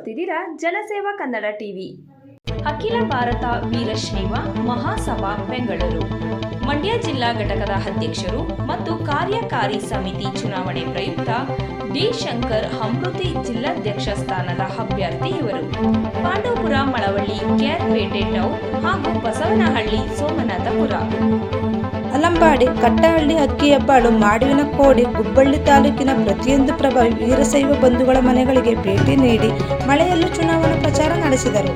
ನೋಡ್ತಿದ್ದೀರಾ ಜನಸೇವಾ ಕನ್ನಡ ಟಿವಿ. ಅಖಿಲ ಭಾರತ ವೀರಶೈವ ಮಹಾಸಭಾ, ಬೆಂಗಳೂರು. ಮಂಡ್ಯ ಜಿಲ್ಲಾ ಘಟಕದ ಅಧ್ಯಕ್ಷರು ಮತ್ತು ಕಾರ್ಯಕಾರಿ ಸಮಿತಿ ಚುನಾವಣೆ ಪ್ರಯುಕ್ತ ಡಿ. ಶಂಕರ್ ಅಮೃತಿ ಜಿಲ್ಲಾಧ್ಯಕ್ಷ ಸ್ಥಾನದ ಅಭ್ಯರ್ಥಿ ಇವರು. ಪಾಂಡವಪುರ, ಮಳವಳ್ಳಿ ಕೆಆರ್ಪೇಟೆ ಟೌನ್ ಹಾಗೂ ಬಸವನಹಳ್ಳಿ, ಸೋಮನಾಥಪುರ. ಅಲಂಬಾಡಿ, ಕಟ್ಟಹಳ್ಳಿ, ಅಕ್ಕಿ ಹೆಬ್ಬಾಳು, ಮಾಡುವಿನ ಕೋಡಿ, ಗುಬ್ಬಳ್ಳಿ ತಾಲೂಕಿನ ಪ್ರತಿಯೊಂದು ಪ್ರಭಾವಿ ವೀರಶೈವ ಬಂಧುಗಳ ಮನೆಗಳಿಗೆ ಭೇಟಿ ನೀಡಿ ಮಳೆಯಲ್ಲೂ ಚುನಾವಣಾ ಪ್ರಚಾರ ನಡೆಸಿದರು.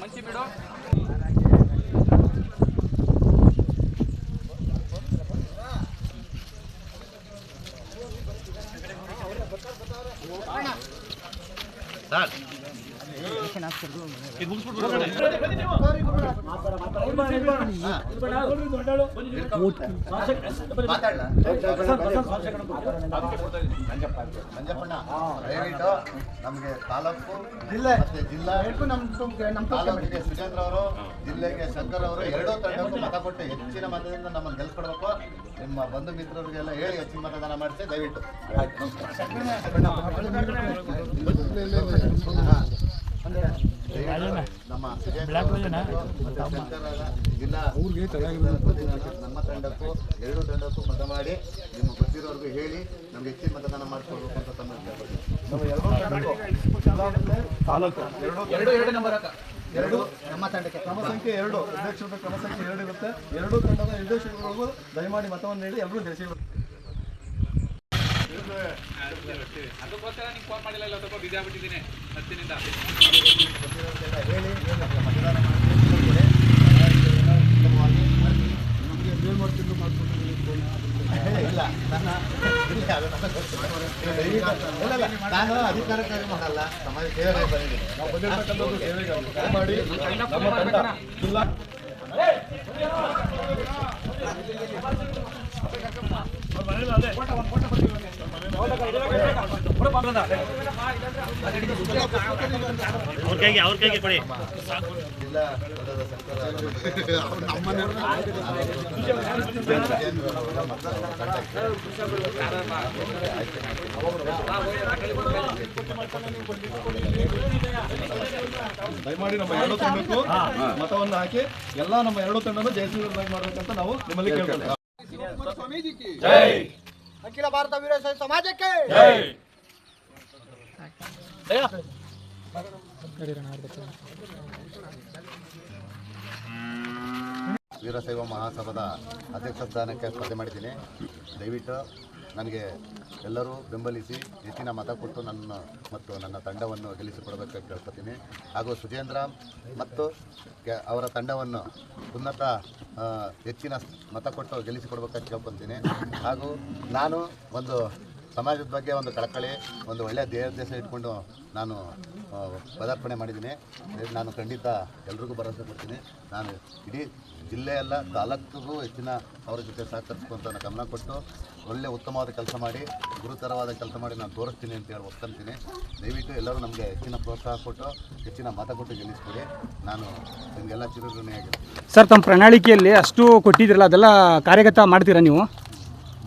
ಮಂಚಿ ಬಿಡು. ಮಂಜಪ್ಪಣ್ಣ ದಯವಿಟ್ಟು ನಮಗೆ ತಾಲೂಕು ಜಿಲ್ಲೆ. ಮತ್ತೆ ಜಿಲ್ಲಾ ತಾಲೂಕಿಗೆ ಸುಜೇಂದ್ರ ಅವರು ಜಿಲ್ಲೆಗೆ ಶಂಕರ್ ಅವರು ಎರಡೂ ತಂಡಕ್ಕೂ ಮತ ಕೊಟ್ಟು ಹೆಚ್ಚಿನ ಮತದಿಂದ ನಮ್ಮನ್ನು ಗೆಲ್ಸ್ಕೊಡ್ಬೇಕು. ನಿಮ್ಮ ಬಂಧು ಮಿತ್ರರಿಗೆಲ್ಲ ಹೇಳಿ ಹೆಚ್ಚಿನ ಮತದಾನ ಮಾಡಿಸಿ ದಯವಿಟ್ಟು. ನಮ್ಮ ನಮ್ಮ ತಂಡಕ್ಕೂ ಎರಡು ತಂಡಕ್ಕೂ ಮತ ಮಾಡಿ ನಿಮ್ಮ ಗೊತ್ತಿರೋರ್ಗು ಹೇಳಿ ನಮ್ಗೆ ಹೆಚ್ಚಿನ ಮತದಾನ ಮಾಡಿಸ್ಕೊಡ್ಬೇಕು ಅಂತ ತಮ್ಮ ಎರಡು ನಮ್ಮ ತಂಡಕ್ಕೆ ಕ್ರಮ ಸಂಖ್ಯೆ ಎರಡು ಅಧ್ಯಕ್ಷರ ಕ್ರಮ ಸಂಖ್ಯೆ ಎರಡು ಇರುತ್ತೆ ಎರಡು ತಂಡದ ನಿರ್ದೇಶಕರಿಗೂ ದಯಮಾಡಿ ಮತವನ್ನು ನೀಡಿ ಎಲ್ಲರೂ ಗೆಲ್ಲಿಸಿ ಅದಕ್ಕೋಸ್ಕರ ನಿಂಗೆ ಫೋನ್ ಮಾಡಿಲ್ಲ ಇಲ್ಲ ಸ್ವಲ್ಪ ಬಿಸಿ ಆಗ್ಬಿಟ್ಟಿದ್ದೀನಿ ಹತ್ತಿನಿಂದ ಇಲ್ಲ ನನ್ನ ಇಲ್ಲ, ಅದು. ಇಲ್ಲ, ಇಲ್ಲ, ನಾನು ಅಧಿಕಾರಕ್ಕಾಗಿ ಮಾಡಲ್ಲ ಸಮಾಜ ಸೇವೆಗಾಗಿ ಬಂದಿದ್ದೀನಿ ನಾವು ನಮ್ಮ ತಂಡ ಜಿಲ್ಲಾ ಅವ್ರ ಕೈಗೆ ಸರ್ಕಾರ ದಯಮಾಡಿ ನಮ್ಮ ಎರಡು ತಂಡಕ್ಕೂ ಮತವನ್ನು ಹಾಕಿ ಎಲ್ಲ ನಮ್ಮ ಎರಡು ತಂಡನೂ ಜಯಶೀಲರಾಗಿ ಮಾಡಬೇಕಂತ ನಾವು ನಿಮ್ಮಲ್ಲಿ ಕೇಳ್ತೇವೆ ಅಖಿಲ ಭಾರತ ವೀರ ಸಮಾಜಕ್ಕೆ ವೀರಶೈವ ಮಹಾಸಭಾದ ಅಧ್ಯಕ್ಷ ಸ್ಥಾನಕ್ಕೆ ಸ್ಪರ್ಧೆ ಮಾಡಿದ್ದೀನಿ. ದಯವಿಟ್ಟು ನನಗೆ ಎಲ್ಲರೂ ಬೆಂಬಲಿಸಿ ಹೆಚ್ಚಿನ ಮತ ಕೊಟ್ಟು ನನ್ನ ಮತ್ತು ನನ್ನ ತಂಡವನ್ನು ಗೆಲ್ಲಿಸಿಕೊಡಬೇಕು ಕೇಳ್ಕೊತೀನಿ. ಹಾಗೂ ಸುಜೇಂದ್ರ ಮತ್ತು ಅವರ ತಂಡವನ್ನು ಉನ್ನತ ಹೆಚ್ಚಿನ ಮತ ಕೊಟ್ಟು ಗೆಲ್ಲಿಸಿಕೊಡ್ಬೇಕಾಗಿ ಕೇಳ್ಕೊತೀನಿ. ಹಾಗೂ ನಾನು ಒಂದು ಸಮಾಜದ ಬಗ್ಗೆ ಒಂದು ಕಳಕಳಿ, ಒಂದು ಒಳ್ಳೆಯ ದೇಶ ಇಟ್ಕೊಂಡು ನಾನು ಪದಾರ್ಪಣೆ ಮಾಡಿದ್ದೀನಿ. ನಾನು ಖಂಡಿತ ಎಲ್ರಿಗೂ ಭರವಸೆ ಕೊಡ್ತೀನಿ. ನಾನು ಇಡೀ ಜಿಲ್ಲೆಯೆಲ್ಲ ತಾಲೂಕಿಗೂ ಹೆಚ್ಚಿನ ಅವರ ಜೊತೆ ಸಹಕರಿಸ್ಕೊಂತ ಗಮನ ಕೊಟ್ಟು ಒಳ್ಳೆ ಉತ್ತಮವಾದ ಕೆಲಸ ಮಾಡಿ, ಗುರುತರವಾದ ಕೆಲಸ ಮಾಡಿ ನಾನು ತೋರಿಸ್ತೀನಿ ಅಂತ ಹೇಳಿ ಒಪ್ಕೊಂತೀನಿ. ದಯವಿಟ್ಟು ಎಲ್ಲರೂ ನಮಗೆ ಹೆಚ್ಚಿನ ಪ್ರೋತ್ಸಾಹ ಕೊಟ್ಟು, ಹೆಚ್ಚಿನ ಮತ ಕೊಟ್ಟು ಗೆಲ್ಲಿಸ್ಕೊಡಿ. ನಾನು ನಿಮಗೆಲ್ಲ ಚಿರಋಣಿಯಾಗಿರ್ತೀನಿ. ಸರ್, ತಮ್ಮ ಪ್ರಣಾಳಿಕೆಯಲ್ಲಿ ಅಷ್ಟು ಕೊಟ್ಟಿದ್ದೀರಲ್ಲ, ಅದೆಲ್ಲ ಕಾರ್ಯಗತ ಮಾಡ್ತೀರಾ ನೀವು?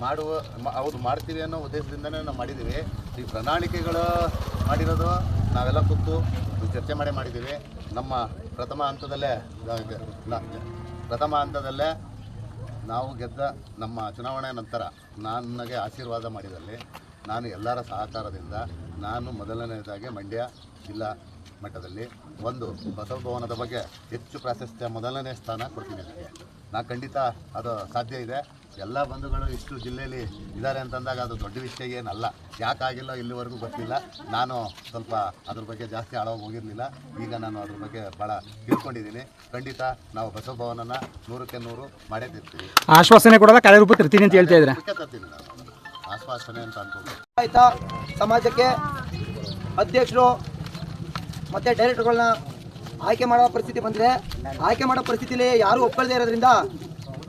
ಮಾಡುವ ಹೌದು, ಮಾಡ್ತೀವಿ ಅನ್ನೋ ಉದ್ದೇಶದಿಂದನೇ ನಾವು ಮಾಡಿದ್ದೀವಿ. ಈ ಪ್ರಣಾಳಿಕೆಗಳು ಮಾಡಿರೋದು ನಾವೆಲ್ಲ ಕೂತು ಚರ್ಚೆ ಮಾಡೇ ಮಾಡಿದ್ದೀವಿ. ನಮ್ಮ ಪ್ರಥಮ ಹಂತದಲ್ಲೇ ಪ್ರಥಮ ಹಂತದಲ್ಲೇ ನಾವು ಗೆದ್ದ ನಮ್ಮ ಚುನಾವಣೆ ನಂತರ ನನಗೆ ಆಶೀರ್ವಾದ ಮಾಡಿದಲ್ಲಿ ನಾನು ಎಲ್ಲರ ಸಹಕಾರದಿಂದ ನಾನು ಮೊದಲನೆಯದಾಗಿ ಮಂಡ್ಯ ಜಿಲ್ಲಾ ಮಟ್ಟದಲ್ಲಿ ಒಂದು ಬಸವ ಭವನದ ಬಗ್ಗೆ ಹೆಚ್ಚು ಪ್ರಾಶಸ್ತ್ಯ ಮೊದಲನೇ ಸ್ಥಾನ ಕೊಡ್ತೀನಿ ನನಗೆ ನಾ ಖಂಡಿತ ಅದು ಸಾಧ್ಯ ಇದೆ. ಎಲ್ಲ ಬಂಧುಗಳು ಇಷ್ಟು ಜಿಲ್ಲೆಯಲ್ಲಿ ಇದ್ದಾರೆ ಅಂತಂದಾಗ ಅದು ದೊಡ್ಡ ವಿಷಯ ಏನಲ್ಲ. ಯಾಕಾಗಿಲ್ಲ ಇಲ್ಲಿವರೆಗೂ ಗೊತ್ತಿಲ್ಲ. ನಾನು ಸ್ವಲ್ಪ ಅದ್ರ ಬಗ್ಗೆ ಜಾಸ್ತಿ ಆಳವಾಗಿ ಹೋಗಿರಲಿಲ್ಲ. ಈಗ ನಾನು ಅದ್ರ ಬಗ್ಗೆ ಭಾಳ ತಿಳ್ಕೊಂಡಿದ್ದೀನಿ. ಖಂಡಿತ ನಾವು ಬಸವ ಭವನನ ನೂರಕ್ಕೆ ನೂರು ಮಾಡೇ ತಿರ್ತೀವಿ ಆಶ್ವಾಸನೆ ಕೊಡೋದ? ಕಾರ್ಯರೂಪ ತಿರ್ತೀನಿ ಅಂತ ಹೇಳ್ತಾ ಇದ್ರೆ ತರ್ತೀನಿ ನಾನು. ಆಶ್ವಾಸನೆ ಅಂತ ಅನ್ಕೊಂಡು ಆಯ್ತಾ? ಸಮಾಜಕ್ಕೆ ಅಧ್ಯಕ್ಷರು ಮತ್ತೆ ಡೈರೆಕ್ಟರ್ಗಳನ್ನ ಆಯ್ಕೆ ಮಾಡೋ ಪರಿಸ್ಥಿತಿ ಬಂದಿದೆ. ಆಯ್ಕೆ ಮಾಡೋ ಪರಿಸ್ಥಿತಿಲಿ ಯಾರು ಒಪ್ಪಳದೇ ಇರೋದ್ರಿಂದ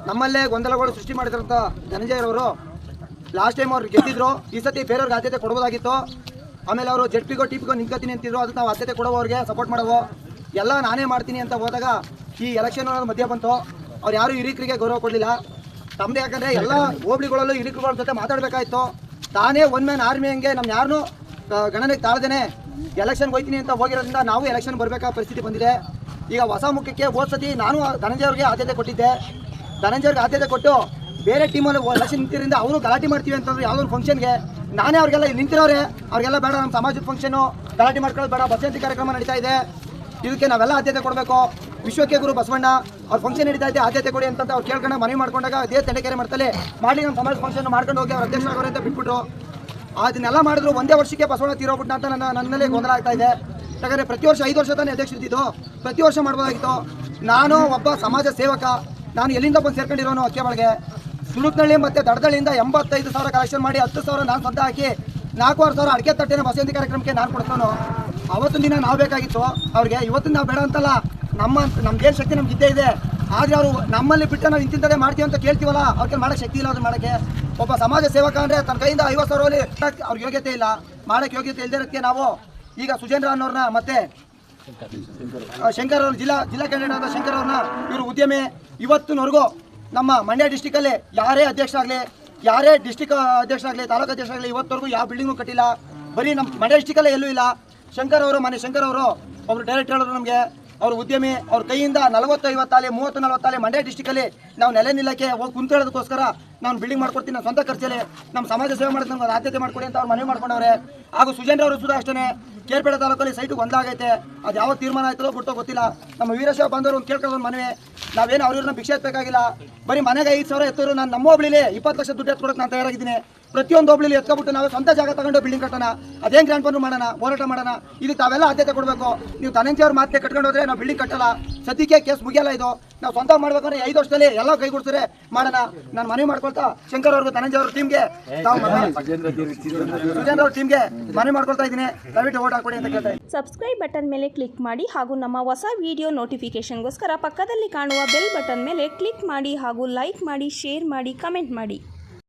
ನಮ್ಮಲ್ಲೇ ಗೊಂದಲಗಳು ಸೃಷ್ಟಿ ಮಾಡಿದ್ರಂತ ಧನಂಜಯರವರು ಲಾಸ್ಟ್ ಟೈಮ್ ಅವ್ರು ಗೆದ್ದಿದ್ರು, ಈ ಸತಿ ಬೇರೆಯವ್ರಿಗೆ ಆದ್ಯತೆ ಕೊಡ್ಬೋದಾಗಿತ್ತು. ಆಮೇಲೆ ಅವರು ಜೆಡ್ ಪಿಗೋ ಟಿಪಿಗೋ ನಿಂತ್ಕೊತೀನಿ ಅಂತಿದ್ರು, ಅದಕ್ಕೆ ನಾವು ಆದ್ಯತೆ ಕೊಡೋವ್ರಿಗೆ ಸಪೋರ್ಟ್ ಮಾಡೋವು ಎಲ್ಲ ನಾನೇ ಮಾಡ್ತೀನಿ ಅಂತ ಹೋದಾಗ ಈ ಎಲೆಕ್ಷನ್ ಅನ್ನೋದು ಮಧ್ಯ ಬಂತು. ಅವ್ರು ಯಾರು ಹಿರಿಕರಿಗೆ ಗೌರವ ಕೊಡಲಿಲ್ಲ. ತಮ್ಮದೇ ಯಾಕಂದರೆ ಎಲ್ಲ ಹೋಬಳಿಗಳಲ್ಲೂ ಹಿರಿಕರುಗಳ ಜೊತೆ ಮಾತಾಡಬೇಕಾಯಿತು. ತಾನೇ ಒನ್ ಮ್ಯಾನ್ ಆರ್ಮಿ ಹಂಗೆ ನಮ್ಮ ಯಾರನ್ನೂ ಗಣನೆಗೆ ತಾಳ್ದೇನೆ ಎಲೆಕ್ಷನ್ಗೆ ಹೋಗ್ತೀನಿ ಅಂತ ಹೋಗಿರೋದ್ರಿಂದ ನಾವು ಎಲೆಕ್ಷನ್ ಬರಬೇಕಾದ ಪರಿಸ್ಥಿತಿ ಬಂದಿದೆ. ಈಗ ಹೊಸ ಮುಖ್ಯಕ್ಕೆ ಸತಿ ನಾನು ಧನಂಜಯ ಅವ್ರಿಗೆ ಆದ್ಯತೆ ಕೊಟ್ಟಿದ್ದೆ. ಧನಂಜಯ ಅವ್ರಿಗೆ ಆದ್ಯತೆ ಕೊಟ್ಟು ಬೇರೆ ಟೀಮಲ್ಲಿ ಎಲೆಕ್ಷನ್ ನಿಂತಿರಿಂದ ಅವರು ಗಲಾಟೆ ಮಾಡ್ತೀವಿ ಅಂತಂದ್ರೆ ಯಾವುದೋ ಒಂದು ಫಂಕ್ಷನ್ಗೆ ನಾನೇ ಅವ್ರಿಗೆಲ್ಲ ನಿಂತಿರೋರೆ. ಅವ್ರಿಗೆಲ್ಲ ಬೇಡ, ನಮ್ಮ ಸಮಾಜದ ಫಂಕ್ಷನು ಗಲಾಟೆ ಮಾಡ್ಕೊಳ್ಳೋದು ಬೇಡ ಬಸಂತಿ ಕಾರ್ಯಕ್ರಮ ನಡೀತಾ ಇದೆ. ಇದಕ್ಕೆ ನಾವೆಲ್ಲ ಆದ್ಯತೆ ಕೊಡಬೇಕು. ವಿಶ್ವಕ್ಕೆ ಗುರು ಬಸವಣ್ಣ, ಅವ್ರ ಫಂಕ್ಷನ್ ನಡೀತಾ ಇದೆ, ಆದ್ಯತೆ ಕೊಡಿ ಅಂತ ಅವ್ರು ಕೇಳ್ಕೊಂಡು ಮನವಿ ಮಾಡ್ಕೊಂಡಾಗ ಅದೇ ತಂಡಕೆರೆ ಮಾಡ್ತಲೇ ಮಾಡಿ ನಮ್ಮ ಸಮಾಜ ಫಂಕ್ಷನ್ ಮಾಡ್ಕೊಂಡು ಹೋಗಿ ಅವ್ರ ಅಧ್ಯಕ್ಷರಾಗೋರೆ ಅಂತ ಬಿಟ್ಬಿಟ್ರು. ಅದನ್ನೆಲ್ಲ ಮಾಡಿದ್ರು ಒಂದೇ ವರ್ಷಕ್ಕೆ ಬಸವಣ್ಣ ತೀರೋಗ್ಬಿಟ್ಟ ಅಂತ ನನ್ನ ನನ್ನಲ್ಲಿ ಗೊಂದಲ ಆಗ್ತಾ ಇದೆ. ಯಾಕಂದರೆ ಪ್ರತಿ ವರ್ಷ ಐದು ವರ್ಷ ತಾನೇ ಅಧ್ಯಕ್ಷ ಇದ್ದಿದ್ದು ಪ್ರತಿ ವರ್ಷ ಮಾಡ್ಬೋದಾಗಿತ್ತು. ನಾನು ಒಬ್ಬ ಸಮಾಜ ಸೇವಕ. ನಾನು ಎಲ್ಲಿಂದ ಬಂದು ಸೇರ್ಕೊಂಡಿರೋನು ಅಕ್ಕೆ ಒಳಗೆ ಸುಳುಕ್ನಳ್ಳಿ ಮತ್ತು ದಡದಳ್ಳಿಯಿಂದ ಎಂಬತ್ತೈದು ಸಾವಿರ ಕಲೆಕ್ಷನ್ ಮಾಡಿ ಹತ್ತು ಸಾವಿರ ನಾನು ಸ್ವಂತ ಹಾಕಿ ನಾಲ್ಕೂವರೆ ಸಾವಿರ ಅಡಿಕೆ ತಟ್ಟೆನ ಬಸಂತಿ ಕಾರ್ಯಕ್ರಮಕ್ಕೆ ನಾನು ಕೊಡ್ತಾನು. ಅವತ್ತಿನ ದಿನ ನಾವು ಬೇಕಾಗಿತ್ತು. ಅವ್ರಿಗೆ ಇವತ್ತಿನ ನಾವು ಬೇಡ ಅಂತಲ್ಲ. ನಮ್ಮ ನಮ್ಗೇನು ಶಕ್ತಿ ನಮ್ಗೆ ಇದ್ದೇ ಇದೆ. ಆದರೆ ಅವರು ನಮ್ಮಲ್ಲಿ ಬಿಟ್ಟು ನಾವು ಇಂತಿಂತದೇ ಮಾಡ್ತೀವಿ ಅಂತ ಕೇಳ್ತೀವಲ್ಲ. ಅವ್ರಿಗೆ ಮಾಡೋಕ್ಕೆ ಶಕ್ತಿ ಇಲ್ಲ ಅದನ್ನು ಮಾಡೋಕ್ಕೆ. ಒಬ್ಬ ಸಮಾಜ ಸೇವಕ ಅಂದರೆ ತನ್ನ ಕೈಯಿಂದ ಐವತ್ತು ಸಾವಿರದಲ್ಲಿ ಅವ್ರಿಗೆ ಯೋಗ್ಯತೆ ಇಲ್ಲ, ಮಾಡೋಕ್ಕೆ ಯೋಗ್ಯತೆ ಇಲ್ಲದೇ ನಾವು ಈಗ ಸುಜೇಂದ್ರ ಅನ್ನೋರ್ನ ಮತ್ತೆ ಶಂಕರ್ ಅವ್ರ, ಜಿಲ್ಲಾ ಜಿಲ್ಲಾ ಕ್ಯಾಂಡಿಡೇಟ್ ಆದ ಶಂಕರ್ ಅವ್ರನ್ನ ಇವರು ಉದ್ಯಮಿ. ಇವತ್ತಿನವರೆಗೂ ನಮ್ಮ ಮಂಡ್ಯ ಡಿಸ್ಟಿಕಲ್ಲಿ ಯಾರೇ ಅಧ್ಯಕ್ಷರಾಗಲಿ, ಯಾರೇ ಡಿಸ್ಟಿಕ್ ಅಧ್ಯಕ್ಷರಾಗಲಿ, ತಾಲೂಕು ಅಧ್ಯಕ್ಷರಾಗಲಿ ಇವತ್ತವರೆಗೂ ಯಾವ ಬಿಲ್ಡಿಂಗು ಕಟ್ಟಿಲ್ಲ. ಬರೀ ನಮ್ಮ ಮಂಡ್ಯ ಡಿಸ್ಟಿಕಲ್ಲೇ ಎಲ್ಲೂ ಇಲ್ಲ. ಶಂಕರ್ ಅವರು ಮನೆ ಶಂಕರ್ ಅವರು ಒಬ್ಬರು ಡೈರೆಕ್ಟ್ ಹೇಳಿದ್ರು ನಮಗೆ. ಅವ್ರ ಉದ್ಯಮಿ, ಅವ್ರ ಕೈಯಿಂದ ನಲವತ್ತು ಐವತ್ತಾಲೆ ಮೂವತ್ತು ನಲವತ್ತಾಲೆ ಮಂಡ್ಯ ಡಿಸ್ಟಿಕಲ್ಲಿ ನಾವು ನೆಲೆ ನಿಲ್ಲಕ್ಕೆ ಹೋಗಿ ಕುಂತಿರೋದಕ್ಕೋಸ್ಕರ ನಾನು ಬಿಲ್ಡಿಂಗ್ ಮಾಡ್ಕೊಡ್ತೀನಿ, ನಾನು ಸ್ವಂತ ಖರ್ಚಲ್ಲಿ ನಮ್ಮ ಸಮಾಜ ಸೇವೆ ಮಾಡೋದು ನಮ್ಗೆ ಆದ್ಯತೆ ಮಾಡ್ಕೊಡಿ ಅಂತ ಅವ್ರು ಮನವಿ ಮಾಡ್ಕೊಂಡವ್ರೆ. ಹಾಗೂ ಸುಜೇಂದ್ರ ಅವರು ಸುಧಾ ಅಷ್ಟೇ ಕೇರ್ಪೇಟೆ ತಾಲೂಕಲ್ಲಿ ಸೈಟ್ ಒಂದಾಗೈತೆ ಅದು ಯಾವ ತೀರ್ಮಾನ ಆಯ್ತೋ ಬಿಟ್ಟೋ ಗೊತ್ತಿಲ್ಲ. ನಮ್ಮ ವೀರಶೈವ ಬಂದವರು ಒಂದು ಕೇಳ್ಕೊಳ್ಳೋದು ಮನವಿ. ನಾವೇನು ಅವ್ರನ್ನ ಭಿಕ್ಷೆ ಎತ್ತಬೇಕಾಗಿಲ್ಲ ಬರೀ ಮನೆಗೆ ಐದು ಸಾವಿರ ಎತ್ತೋರು, ನಾನು ನಮ್ಮ ಹೋಬ್ಳಿಲಿ ಇಪ್ಪತ್ತು ಲಕ್ಷ ದುಡ್ಡು ಎತ್ಕೊಡಕ್ಕೆ ನಾನು ತಯಾರಾಗಿದ್ದೀನಿ. ಪ್ರತಿಯೊಂದು ಹೋಬಳಿಲಿ ಎತ್ಕೊಬಿಟ್ಟು ನಾವು ಸ್ವಂತ ಜಾಗ ತಗೊಂಡು ಬಿಲ್ಡಿಂಗ್ ಕಟ್ಟೋಣ. ಅದೇನು ಗ್ರ್ಯಾಂಡ್ ಬಂದು ಮಾಡೋಣ, ಹೋರಾಟ ಮಾಡೋಣ, ಇದಕ್ಕೆ ತಾವೆಲ್ಲ ಆದ್ಯತೆ ಕೊಡಬೇಕು. ನೀವು ತನಂಜಿ ಅವ್ರ ಮಾತೇ ಕಟ್ಕೊಂಡು ಹೋದ್ರೆ ನಾವು ಬಿಲ್ಡಿಂಗ್ ಕಟ್ಟಲ್ಲ. ಸದ್ಯಕ್ಕೆ ಕೇಸ್ ಮುಗಿಯಲ್ಲ ಇದು. ನಾವು ಸ್ವಂತ ಮಾಡ್ಬೇಕಂದ್ರೆ ಐದು ವರ್ಷದಲ್ಲಿ ಎಲ್ಲ ಕೈಗೊಡ್ತಾರೆ ಮಾಡೋಣ. ನಾನು ಮನವಿ ಮಾಡ್ಕೊಳ್ತಾ ಶಂಕರ್ ಅವ್ರಿಗೂ, ಧನಂಜಯ ಅವ್ರ ಟೀಮ್ಗೆ ಸುಜೇಂದ್ರ ಅವ್ರ ಟೀಮ್ಗೆ ಮನವಿ ಮಾಡ್ಕೊಳ್ತಾ ಇದ್ದೀನಿ. ದಯವಿಟ್ಟು ಓಟ್ ಹಾಕೊಡಿ ಅಂತ ಕೇಳ್ತಾ ಸಬ್ಸ್ಕ್ರೈಬ್ ಬಟನ್ ಮೇಲೆ ಕ್ಲಿಕ್ ಮಾಡಿ ಹಾಗೂ ನಮ್ಮ ಹೊಸ ವಿಡಿಯೋ ನೋಟಿಫಿಕೇಶನ್ಗೋಸ್ಕರ ಪಕ್ಕದಲ್ಲಿ ಕಾಣುವ ಬೆಲ್ ಬಟನ್ ಮೇಲೆ ಕ್ಲಿಕ್ ಮಾಡಿ ಹಾಗೂ ಲೈಕ್ ಮಾಡಿ ಶೇರ್ ಮಾಡಿ ಕಮೆಂಟ್ ಮಾಡಿ.